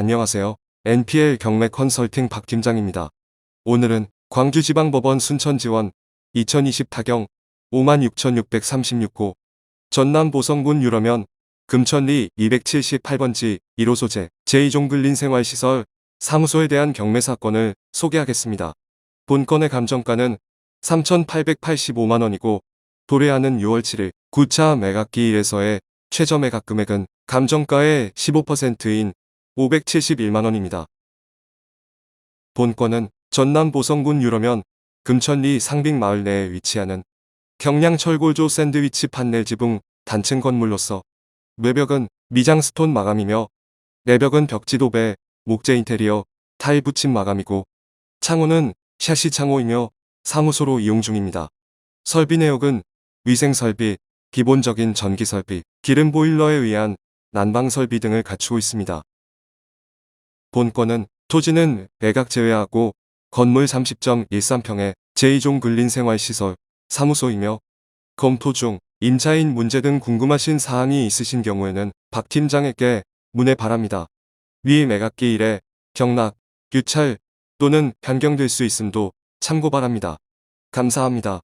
안녕하세요. NPL 경매 컨설팅 박 팀장입니다. 오늘은 광주지방법원 순천지원 2020 타경 56,636호 전남 보성군 유러면 금천리 278번지 1호 소재 제2종근린 생활시설 사무소에 대한 경매 사건을 소개하겠습니다. 본건의 감정가는 3,885만원이고 도래하는 6월 7일 9차 매각기 1에서의 최저 매각 금액은 감정가의 15%인 571만원입니다. 본건은 전남 보성군 유러면 금천리 상빙마을 내에 위치하는 경량철골조 샌드위치 판넬 지붕 단층 건물로서 외벽은 미장 스톤 마감이며 내벽은 벽지도배, 목재 인테리어, 타일 붙임 마감이고 창호는 샤시 창호이며 사무소로 이용 중입니다. 설비 내역은 위생 설비, 기본적인 전기 설비, 기름 보일러에 의한 난방 설비 등을 갖추고 있습니다. 본건은 토지는 매각 제외하고 건물 30.13평의 제2종 근린생활시설 사무소이며 검토 중 임차인 문제 등 궁금하신 사항이 있으신 경우에는 박 팀장에게 문의 바랍니다. 위 매각기 일에 경락, 유찰 또는 변경될 수 있음도 참고 바랍니다. 감사합니다.